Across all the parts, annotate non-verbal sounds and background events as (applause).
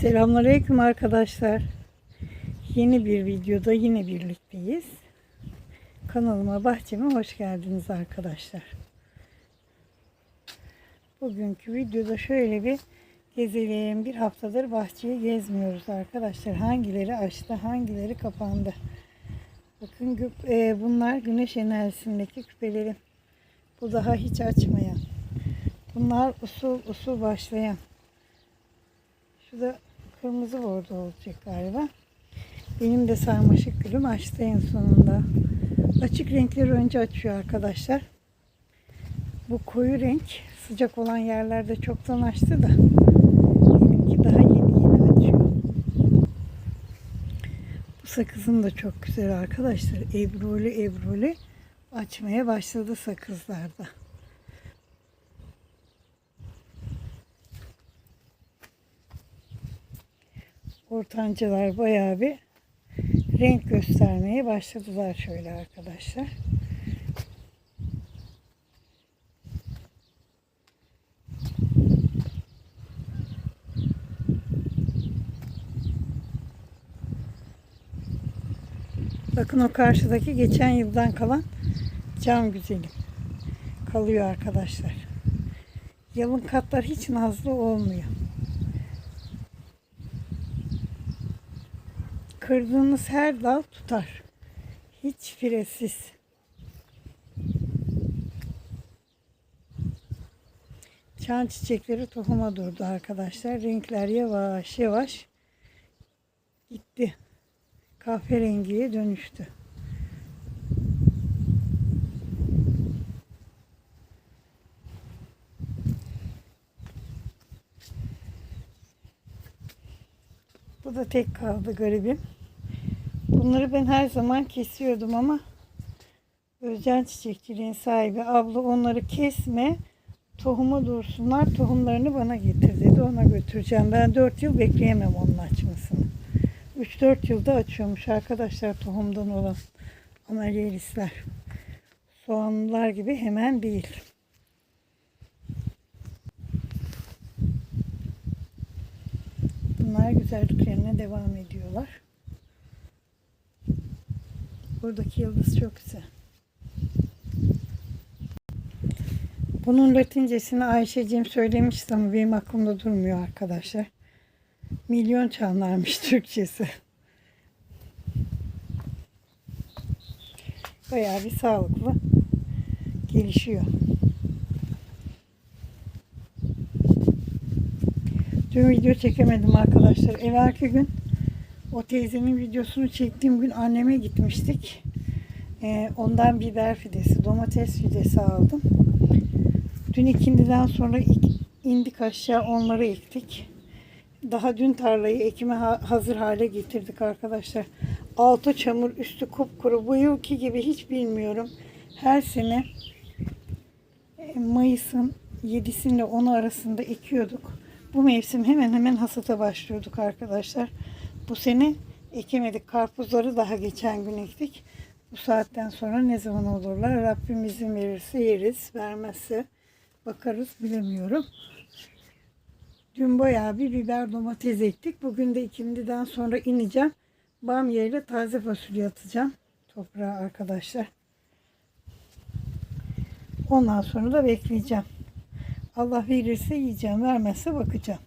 Selamünaleyküm arkadaşlar. Yeni bir videoda yine birlikteyiz. Kanalıma, bahçeme hoş geldiniz arkadaşlar. Bugünkü videoda şöyle bir gezelim. Bir haftadır bahçeyi gezmiyoruz arkadaşlar. Hangileri açtı, hangileri kapandı. Bakın e, bunlar güneş enerjisindeki küpelerim. Bu daha hiç açmayan. Bunlar usul usul başlayan. Şu da kırmızı bordo olacak galiba. Benim de sarmaşık gülüm açtı en sonunda. Açık renkleri önce açıyor arkadaşlar. Bu koyu renk sıcak olan yerlerde çoktan açtı da benimki daha yeni yeni açıyor. Bu sakızım da çok güzel arkadaşlar. Ebruli ebruli açmaya başladı sakızlarda. Ortancılar bayağı bir renk göstermeye başladılar şöyle arkadaşlar. Bakın o karşıdaki geçen yıldan kalan cam güzelim. Kalıyor arkadaşlar. Yalın katlar hiç nazlı olmuyor. Kırdığınız her dal tutar. Hiç firesiz. Çan çiçekleri tohuma durdu arkadaşlar. Renkler yavaş yavaş gitti. Kahverengiye dönüştü. Bu da tek kaldı garibim. Bunları ben her zaman kesiyordum ama Özcan Çiçekçiliğin sahibi abla onları kesme tohuma dursunlar tohumlarını bana getir dedi ona götüreceğim. Ben 4 yıl bekleyemem onun açmasını. 3-4 yılda açıyormuş arkadaşlar tohumdan olan ameliyalisler. Soğanlılar gibi hemen değil. Bunlar güzelliklerine devam ediyorlar. Buradaki yıldız çok güzel. Bunun latincesini Ayşe'cim söylemişti ama benim aklımda durmuyor arkadaşlar. Milyon çanlarmış (laughs) Türkçesi. Bayağı bir sağlıklı gelişiyor. Dün video çekemedim arkadaşlar. Evvelki gün o teyzenin videosunu çektiğim gün anneme gitmiştik. Ee, ondan biber fidesi, domates fidesi aldım. Dün ikindiden sonra ik- indik aşağı onları ektik. Daha dün tarlayı ekime ha- hazır hale getirdik arkadaşlar. Altı çamur, üstü kupkuru. Bu yılki gibi hiç bilmiyorum. Her sene e, Mayıs'ın 7'sinde 10'u arasında ekiyorduk. Bu mevsim hemen hemen hasata başlıyorduk arkadaşlar. Bu sene ekemedik. Karpuzları daha geçen gün ektik. Bu saatten sonra ne zaman olurlar? Rabbim izin verirse yeriz. Vermezse bakarız bilemiyorum. Dün bayağı bir biber domates ektik. Bugün de ikindiden sonra ineceğim. Bamya ile taze fasulye atacağım toprağa arkadaşlar. Ondan sonra da bekleyeceğim. Allah verirse yiyeceğim, vermezse bakacağım.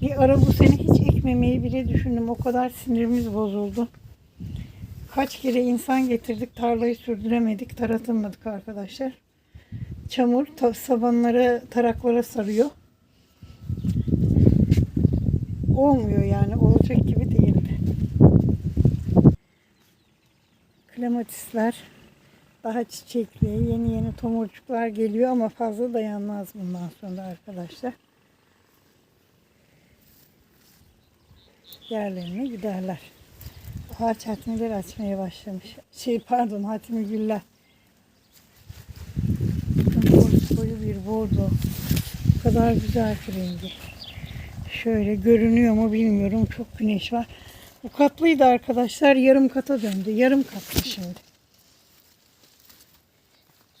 Bir ara bu sene hiç ekmemeyi bile düşündüm. O kadar sinirimiz bozuldu. Kaç kere insan getirdik, tarlayı sürdüremedik, taratamadık arkadaşlar. Çamur sabanlara, taraklara sarıyor. Olmuyor yani, olacak gibi değildi. Klematisler daha çiçekli, yeni yeni tomurcuklar geliyor ama fazla dayanmaz bundan sonra arkadaşlar. Yerlerine giderler. Ağaç hatmiler açmaya başlamış. Şey pardon hatmi güller. Koyu, koyu bir bordo. O kadar güzel ki rengi. Şöyle görünüyor mu bilmiyorum. Çok güneş var. Bu katlıydı arkadaşlar. Yarım kata döndü. Yarım katlı şimdi.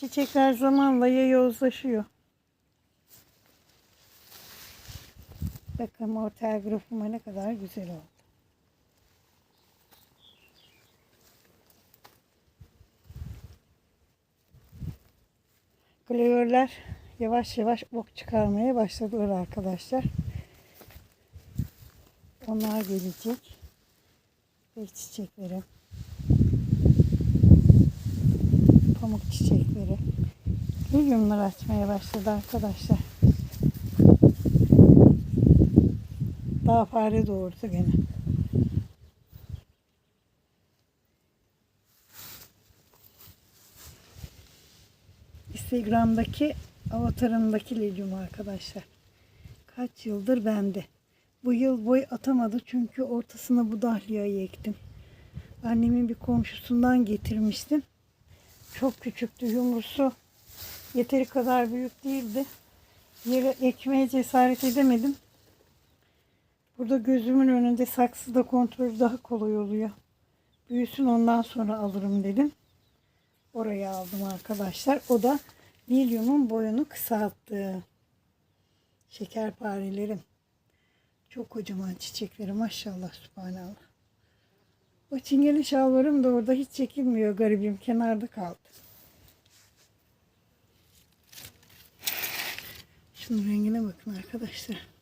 Çiçekler zamanla yozlaşıyor. Bakın mortel grafuma ne kadar güzel oldu. Kleörler yavaş yavaş ok çıkarmaya başladılar arkadaşlar. Onlar gelecek. Ve çiçeklerim. Pamuk çiçekleri. Lilyumlar açmaya başladı arkadaşlar. Daha fare doğurdu gene. Instagram'daki avatarımdaki lilyum arkadaşlar. Kaç yıldır bende. Bu yıl boy atamadı çünkü ortasına bu dahliyayı ektim. Annemin bir komşusundan getirmiştim. Çok küçüktü yumrusu. Yeteri kadar büyük değildi. Yere ekmeye cesaret edemedim. Burada gözümün önünde saksıda kontrol daha kolay oluyor. Büyüsün ondan sonra alırım dedim. Oraya aldım arkadaşlar. O da lilyumun boyunu kısalttı. Şekerparelerim. Çok kocaman çiçekleri maşallah subhanallah. O çingene şalvarım da orada hiç çekilmiyor garibim. Kenarda kaldı. Şunun rengine bakın arkadaşlar.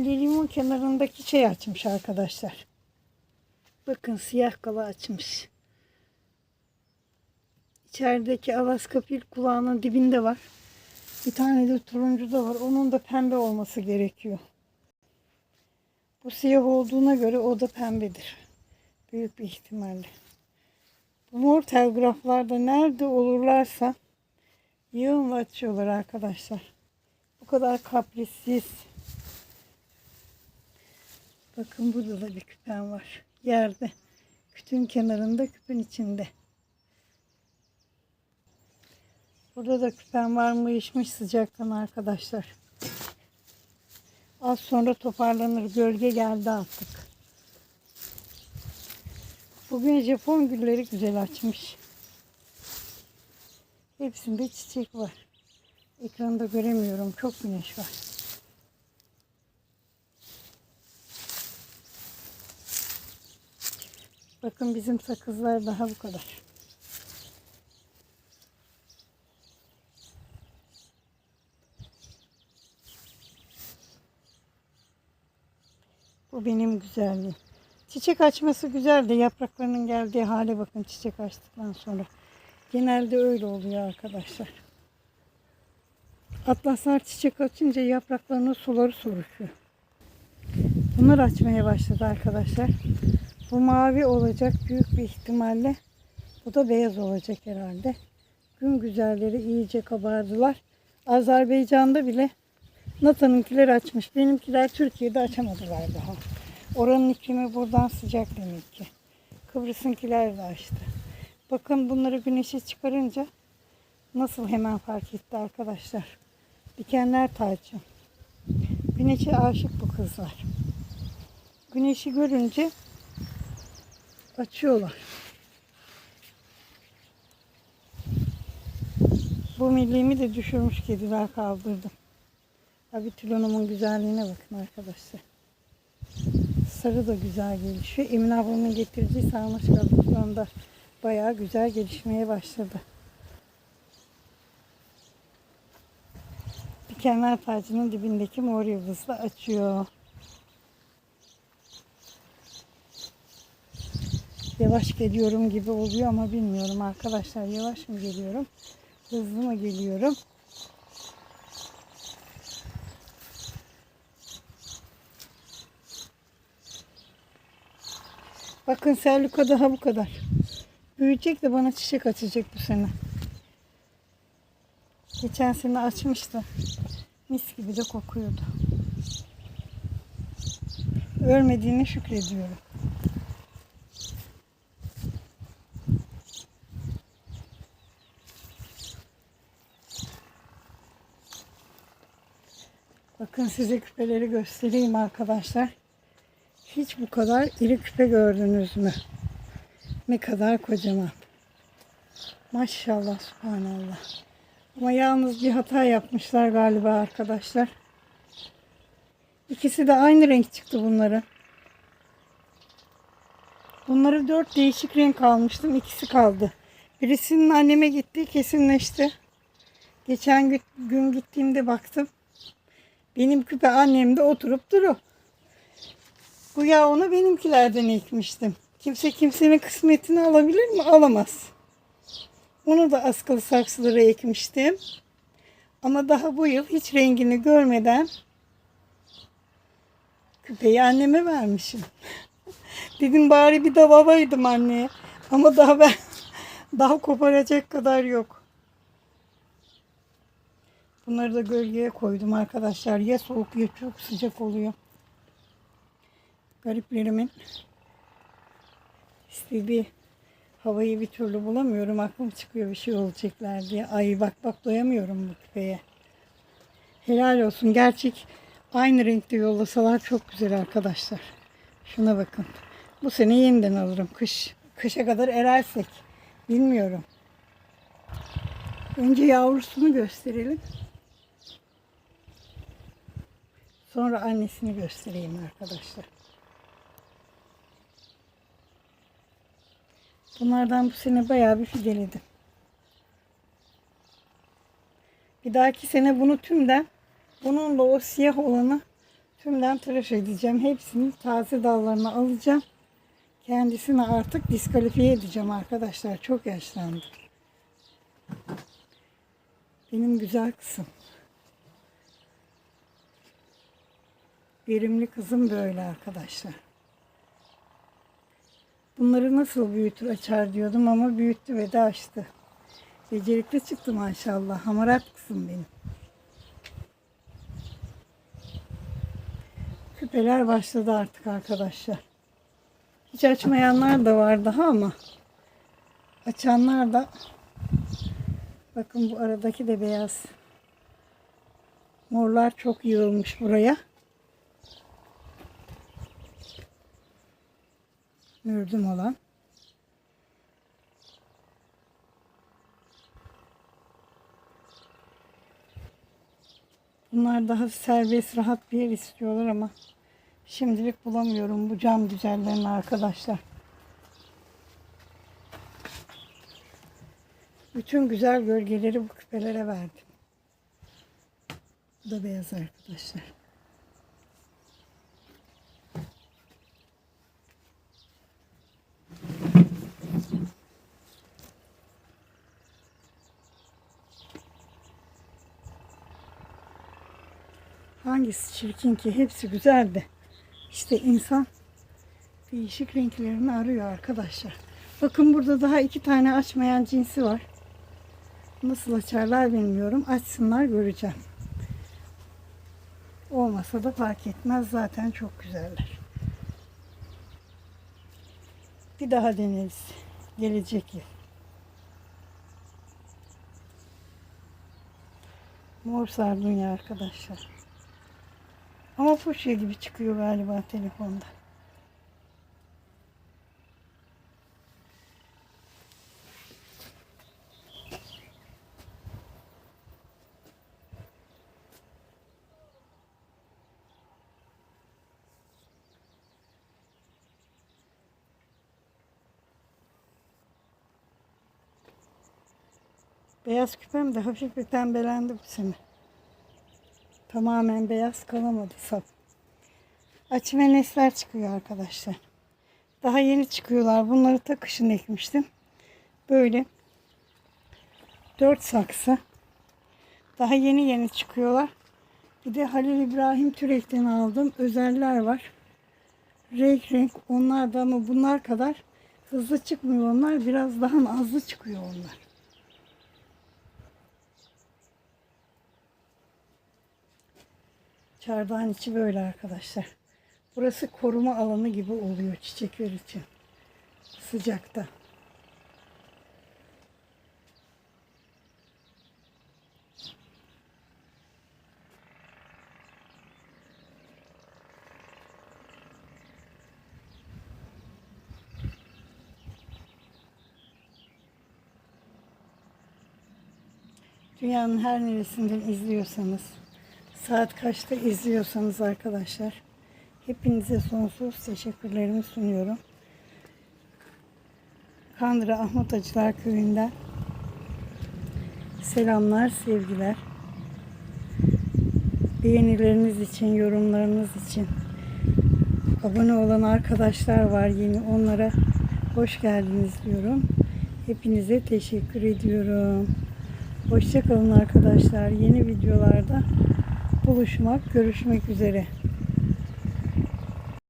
Lilyumun kenarındaki şey açmış arkadaşlar. Bakın siyah kala açmış. İçerideki alaskapil kulağının dibinde var. Bir tane de turuncu da var. Onun da pembe olması gerekiyor. Bu siyah olduğuna göre o da pembedir. Büyük bir ihtimalle. Bu mor telgraflarda nerede olurlarsa yığınla açıyorlar arkadaşlar. Bu kadar kaprissiz. Bakın burada da bir küpen var. Yerde. Kütün kenarında küpün içinde. Burada da küpen var mı içmiş sıcaktan arkadaşlar. Az sonra toparlanır. Gölge geldi artık. Bugün Japon gülleri güzel açmış. Hepsinde çiçek var. Ekranda göremiyorum. Çok güneş var. Bakın bizim sakızlar daha bu kadar. Bu benim güzelliğim. Çiçek açması güzel de yapraklarının geldiği hale bakın çiçek açtıktan sonra. Genelde öyle oluyor arkadaşlar. Atlaslar çiçek açınca yapraklarının suları soruşuyor. Bunlar açmaya başladı arkadaşlar. Bu mavi olacak büyük bir ihtimalle. Bu da beyaz olacak herhalde. Gün güzelleri iyice kabardılar. Azerbaycan'da bile Nata'nınkiler açmış. Benimkiler Türkiye'de açamadılar daha. Oranın iklimi buradan sıcak demek ki. Kıbrıs'ınkiler de açtı. Bakın bunları güneşe çıkarınca nasıl hemen fark etti arkadaşlar. Dikenler tacı. Güneşe aşık bu kızlar. Güneşi görünce açıyorlar. Bu milliğimi de düşürmüş kediler kaldırdım. Abi tülonumun güzelliğine bakın arkadaşlar. Sarı da güzel gelişiyor. Emine ablamın getirdiği sarmaş kabuklarında bayağı güzel gelişmeye başladı. Dikenler tacının dibindeki mor yıldızla açıyor. Yavaş geliyorum gibi oluyor ama bilmiyorum arkadaşlar. Yavaş mı geliyorum? Hızlı mı geliyorum? Bakın Serluka daha bu kadar. Büyüyecek de bana çiçek açacak bu sene. Geçen sene açmıştı. Mis gibi de kokuyordu. Ölmediğine şükrediyorum. Bakın size küpeleri göstereyim arkadaşlar. Hiç bu kadar iri küpe gördünüz mü? Ne kadar kocaman. Maşallah subhanallah. Ama yalnız bir hata yapmışlar galiba arkadaşlar. İkisi de aynı renk çıktı bunların. Bunları dört değişik renk almıştım. İkisi kaldı. Birisinin anneme gitti kesinleşti. Geçen gün, gittiğimde baktım. Benim küpe annemde oturup duru. Bu ya onu benimkilerden ekmiştim. Kimse kimsenin kısmetini alabilir mi? Alamaz. Onu da askılı saksılara ekmiştim. Ama daha bu yıl hiç rengini görmeden küpeyi anneme vermişim. (laughs) Dedim bari bir davalaydım anneye. Ama daha ben (laughs) daha koparacak kadar yok. Bunları da gölgeye koydum arkadaşlar. Ya soğuk ya çok sıcak oluyor. Gariplerimin istediği havayı bir türlü bulamıyorum. Aklım çıkıyor bir şey olacaklar diye. Ay bak bak doyamıyorum bu küpeye. Helal olsun. Gerçek aynı renkte yollasalar çok güzel arkadaşlar. Şuna bakın. Bu sene yeniden alırım. Kış kışa kadar erersek. Bilmiyorum. Önce yavrusunu gösterelim. Sonra annesini göstereyim arkadaşlar. Bunlardan bu sene bayağı bir fideledim. Bir dahaki sene bunu tümden, bununla o siyah olanı tümden tıraş edeceğim. Hepsini taze dallarını alacağım. Kendisini artık diskalifiye edeceğim arkadaşlar. Çok yaşlandı. Benim güzel kızım. Verimli kızım böyle arkadaşlar. Bunları nasıl büyütür açar diyordum ama büyüttü ve de açtı. Becerikli çıktı maşallah. Hamarat kızım benim. Küpeler başladı artık arkadaşlar. Hiç açmayanlar da var daha ama açanlar da bakın bu aradaki de beyaz. Morlar çok yığılmış buraya. Mürdüm olan. Bunlar daha serbest rahat bir yer istiyorlar ama şimdilik bulamıyorum bu cam güzellerini arkadaşlar. Bütün güzel gölgeleri bu küpelere verdim. Bu da beyaz arkadaşlar. Hangisi çirkin ki? Hepsi güzeldi. İşte insan değişik renklerini arıyor arkadaşlar. Bakın burada daha iki tane açmayan cinsi var. Nasıl açarlar bilmiyorum. Açsınlar göreceğim. Olmasa da fark etmez. Zaten çok güzeller. Bir daha deneriz. Gelecek yıl. Mor sardunya arkadaşlar. Ama fuşya gibi çıkıyor galiba telefonda. Beyaz küpem de hafif bir pembelendi bu sene. Tamamen beyaz kalamadı sap. Açı ve nesler çıkıyor arkadaşlar. Daha yeni çıkıyorlar. Bunları ta kışın ekmiştim. Böyle dört saksı. Daha yeni yeni çıkıyorlar. Bir de Halil İbrahim Türek'ten aldım. Özeller var. Renk renk onlar da ama bunlar kadar hızlı çıkmıyor onlar. Biraz daha azlı çıkıyor onlar. Çardağın içi böyle arkadaşlar. Burası koruma alanı gibi oluyor çiçekler için. Sıcakta. Dünyanın her neresinden izliyorsanız, saat kaçta izliyorsanız arkadaşlar, hepinize sonsuz teşekkürlerimi sunuyorum. Kandıra Ahmet Acılar Köyü'nden selamlar, sevgiler. Beğenileriniz için, yorumlarınız için abone olan arkadaşlar var yeni. Onlara hoş geldiniz diyorum. Hepinize teşekkür ediyorum. Hoşçakalın arkadaşlar. Yeni videolarda buluşmak, görüşmek üzere.